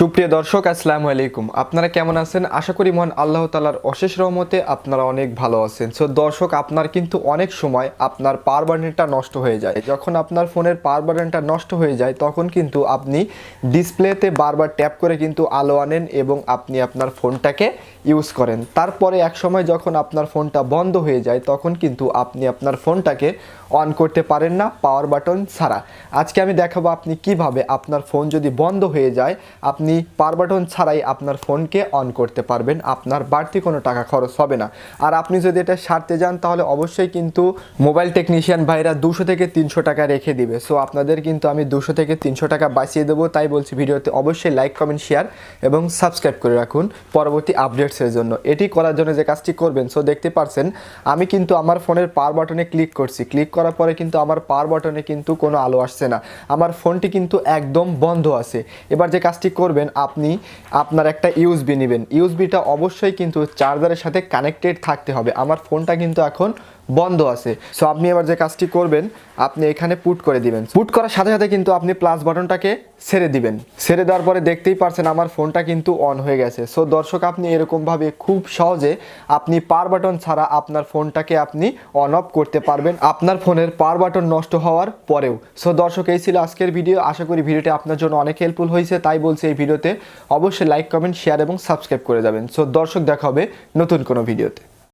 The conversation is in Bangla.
সুপ্রিয় দর্শক, আসসালামু আলাইকুম। আপনারা কেমন আছেন? আশা করি মহান আল্লাহ তালার অশেষ রহমতে আপনারা অনেক ভালো আছেন। সো দর্শক, আপনার কিন্তু অনেক সময় আপনার পাওয়ার বাটনটা নষ্ট হয়ে যায়। যখন আপনার ফোনের পাওয়ার বাটনটা নষ্ট হয়ে যায়, তখন কিন্তু আপনি ডিসপ্লেতে বারবার ট্যাপ করে কিন্তু আলো আনেন এবং আপনি আপনার ফোনটাকে ইউজ করেন। তারপরে এক সময় যখন আপনার ফোনটা বন্ধ হয়ে যায়, তখন কিন্তু আপনি আপনার ফোনটাকে অন করতে পারেন না, পাওয়ার বাটন ছাড়া। আজকে আমি দেখাবো আপনি কীভাবে আপনার ফোন যদি বন্ধ হয়ে যায়, আপনি পাওয়ার বাটন ছাড়াই আপনার ফোনকে অন করতে পারবেন। আপনার বাড়তি কোনো টাকা খরচ হবে না। আর আপনি যদি এটা সারতে যান, তাহলে অবশ্যই কিন্তু মোবাইল টেকনিশিয়ান ভাইরা দুশো থেকে তিনশো টাকা রেখে দিবে। সো আপনাদের কিন্তু আমি দুশো থেকে তিনশো টাকা বাঁচিয়ে দেবো। তাই বলছি ভিডিওতে অবশ্যই লাইক, কমেন্ট, শেয়ার এবং সাবস্ক্রাইব করে রাখুন পরবর্তী আপডেটসের জন্য। এটি করার জন্য যে কাজটি করবেন, সো দেখতে পারছেন, আমি কিন্তু আমার ফোনের পাওয়ার বাটনে ক্লিক করছি। ক্লিক করার পরে কিন্তু আমার পাওয়ার বাটনে কিন্তু কোনো আলো আসছে না। আমার ফোনটি কিন্তু একদম বন্ধ আছে। এবার যে কাজটি করবেন আপনি, আপনার একটা ইউএসবি নেবেন। ইউএসবিটা অবশ্যই কিন্তু চার্জারের সাথে কানেক্টেড থাকতে হবে। আমার ফোনটা কিন্তু এখন বন্ধ আছে। সো আপনি এবার যে কাজটি করবেন, আপনি এখানে পুট করে দিবেন। পুট করার সাথে সাথে কিন্তু আপনি প্লাস বাটনটাকে ছেড়ে দিবেন। ছেড়ে দেওয়ার পরে দেখতেই পারছেন আমার ফোনটা কিন্তু অন হয়ে গেছে। সো দর্শক, আপনি এরকমভাবে খুব সহজে আপনি পার বাটন ছাড়া আপনার ফোনটাকে আপনি অন অফ করতে পারবেন। আপনার ফোনের পার বাটন নষ্ট হওয়ার পরেও। সো দর্শক, এই ছিল আজকের ভিডিও আশা করি ভিডিওটি আপনার জন্য অনেক হেল্পফুল হয়েছে। তাই বলছি, এই ভিডিওতে অবশ্যই লাইক কমেন্ট শেয়ার এবং সাবস্ক্রাইব করে যাবেন। সো দর্শক, দেখা হবে নতুন কোনো ভিডিওতে।